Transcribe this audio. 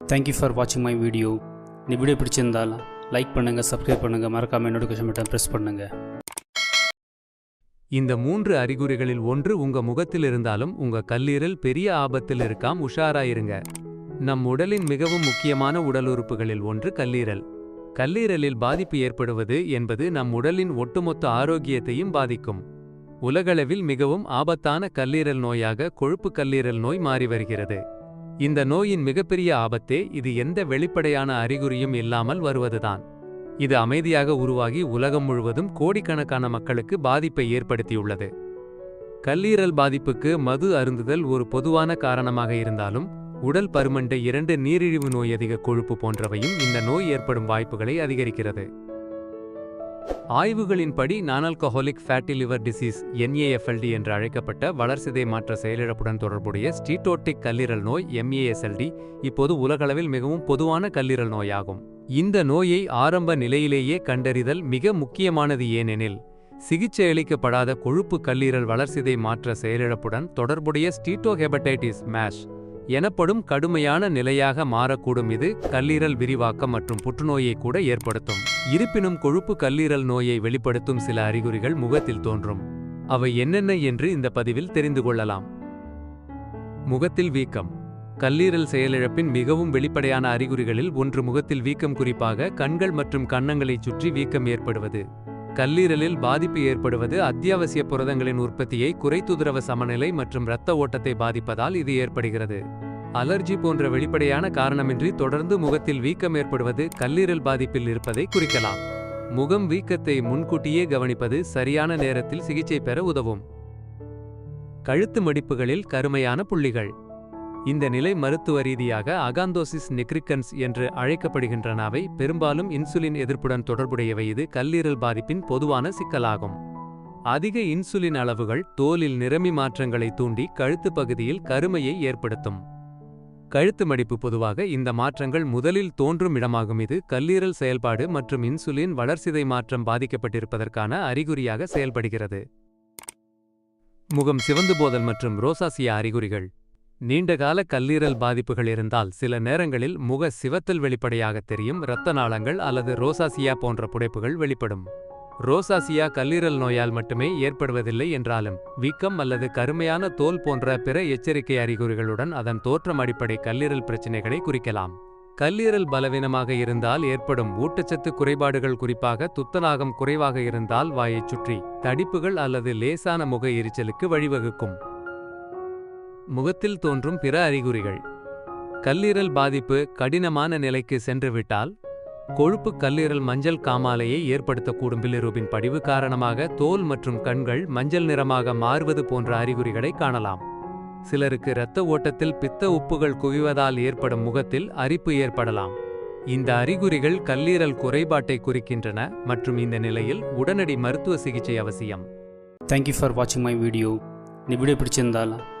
Thank you for வாட்சிங் my video இந்த video பிடிச்சிருந்தால் லைக் பண்ணுங்கள் சப்ஸ்கிரைப் பண்ணுங்கள் மறக்காமல் நோட்டிஃபிகேஷன் பட்டன் ப்ரெஸ் பண்ணுங்கள் இந்த மூன்று அறிகுறிகளில் ஒன்று உங்க முகத்தில் இருந்தாலும் உங்க கல்லீரல் பெரிய ஆபத்தில் இருக்காம் உஷாராயிருங்க. நம் உடலின் மிகவும் முக்கியமான உடல் உறுப்புகளில் ஒன்று கல்லீரல். கல்லீரலில் பாதிப்பு ஏற்படுவது என்பது நம் உடலின் ஒட்டுமொத்த ஆரோக்கியத்தையும் பாதிக்கும். உலகளவில் மிகவும் ஆபத்தான கல்லீரல் நோயாக கொழுப்பு கல்லீரல் நோய் மாறி வருகிறது. இந்த நோயின் மிகப்பெரிய ஆபத்தே இது எந்த வெளிப்படையான அறிகுறியும் இல்லாமல் வருவதுதான். இது அமைதியாக உருவாகி உலகம் முழுவதும் கோடிக்கணக்கான மக்களுக்கு பாதிப்பை ஏற்படுத்தியுள்ளது. கல்லீரல் பாதிப்புக்கு மது அருந்துதல் ஒரு பொதுவான காரணமாக இருந்தாலும் உடல் பருமண்டை இரண்டு நீரிழிவு நோய் அதிக கொழுப்பு போன்றவையும் இந்த நோய் ஏற்படும் வாய்ப்புகளை அதிகரிக்கிறது. ஆய்வுகளின்படி nonalcoholic fatty liver disease NAFLD என்று அழைக்கப்பட்ட வளர்சிதை மாற்ற செயலிழப்புடன் தொடர்புடைய ஸ்டீட்டோட்டிக் கல்லீரல் நோய் எம்ஏஎஸ்எல்டி இப்போது உலகளவில் மிகவும் பொதுவான கல்லீரல் நோயாகும். இந்த நோயை ஆரம்ப நிலையிலேயே கண்டறிதல் மிக முக்கியமானது ஏனெனில் சிகிச்சையளிக்கப்படாத கொழுப்பு கல்லீரல் வளர்சிதை மாற்ற செயலிழப்புடன் தொடர்புடைய ஸ்டீட்டோஹெபடைட்டிஸ் மேஷ் எனப்படும் கடுமையான நிலையாக மாறக்கூடும் இது கல்லீரல் விரிவாக்கம் மற்றும் புற்றுநோயை கூட ஏற்படுத்தும். இருப்பினும் கொழுப்பு கல்லீரல் நோயை வெளிப்படுத்தும் சில அறிகுறிகள் முகத்தில் தோன்றும். அவை என்னென்ன என்று இந்த பதிவில் தெரிந்து கொள்ளலாம். முகத்தில் வீக்கம். கல்லீரல் செயலிழப்பின் மிகவும் வெளிப்படையான அறிகுறிகளில் ஒன்று முகத்தில் வீக்கம் குறிப்பாக கண்கள் மற்றும் கன்னங்களைச் சுற்றி வீக்கம் ஏற்படுவது. கல்லீரலில் பாதிப்பு ஏற்படுவது அத்தியாவசிய புரதங்களின் உற்பத்தியை குறைத்துதுரவ சமநிலை மற்றும் இரத்த ஓட்டத்தை பாதிப்பதால் இது ஏற்படுகிறது. அலர்ஜி போன்ற வெளிப்படையான காரணமின்றி தொடர்ந்து முகத்தில் வீக்கம் ஏற்படுவது கல்லீரல் பாதிப்பில் இருப்பதை குறிக்கலாம். முகம் வீக்கத்தை முன்கூட்டியே கவனிப்பது சரியான நேரத்தில் சிகிச்சை பெற உதவும். கழுத்து மடிப்புகளில் கருமையான புள்ளிகள். இந்த நிலை மருத்துவ ரீதியாக அகாந்தோசிஸ் நெக்ரிக்கன்ஸ் என்று அழைக்கப்படுகின்றனவை பெரும்பாலும் இன்சுலின் எதிர்ப்புடன் தொடர்புடையவை. இது கல்லீரல் பாதிப்பின் பொதுவான சிக்கலாகும். அதிக இன்சுலின் அளவுகள் தோலில் நிறமி மாற்றங்களை தூண்டி கழுத்து பகுதியில் கருமையை ஏற்படுத்தும். கழுத்து மடிப்பு பொதுவாக இந்த மாற்றங்கள் முதலில் தோன்றும் இடமாகும். இது கல்லீரல் செயல்பாடு மற்றும் இன்சுலின் வளர்சிதை மாற்றம் பாதிக்கப்பட்டிருப்பதற்கான அறிகுறியாக செயல்படுகிறது. முகம் சிவந்து போதல் மற்றும் ரோசாசியா அறிகுறிகள். நீண்டகால கல்லீரல் பாதிப்புகள் இருந்தால் சில நேரங்களில் முக சிவத்தல் வெளிப்படையாக தெரியும் இரத்த நாளங்கள் அல்லது ரோசாசியா போன்ற புடைப்புகள் வெளிப்படும். ரோசாசியா கல்லீரல் நோயால் மட்டுமே ஏற்படுவதில்லை என்றாலும் வீக்கம் அல்லது கருமையான தோல் போன்ற பிற எச்சரிக்கை அறிகுறிகளுடன் அதன் தோற்றம் அடிப்படை கல்லீரல் பிரச்சினைகளை குறிக்கலாம். கல்லீரல் பலவீனமாக இருந்தால் ஏற்படும் ஊட்டச்சத்து குறைபாடுகள் குறிப்பாக துத்தநாகம் குறைவாக இருந்தால் வாயைச் சுற்றி தடிப்புகள் அல்லது லேசான முக எரிச்சலுக்கு வழிவகுக்கும். முகத்தில் தோன்றும் பிற அறிகுறிகள். கல்லீரல் பாதிப்பு கடினமான நிலைக்கு சென்றுவிட்டால் கொழுப்பு கல்லீரல் மஞ்சள் காமாலையை ஏற்படுத்தக்கூடும் பிலிரூபின் படிவு காரணமாக தோல் மற்றும் கண்கள் மஞ்சள் நிறமாக மாறுவது போன்ற அறிகுறிகளை காணலாம். சிலருக்கு இரத்த ஓட்டத்தில் பித்த உப்புகள் குவிவதால் ஏற்படும் முகத்தில் அரிப்பு ஏற்படலாம். இந்த அறிகுறிகள் கல்லீரல் குறைபாட்டை குறிக்கின்றன மற்றும் இந்த நிலையில் உடனடி மருத்துவ சிகிச்சை அவசியம். தேங்க்யூ ஃபார் வாட்சிங் மை வீடியோ இந்த வீடியோ பிடிச்சிருந்தால்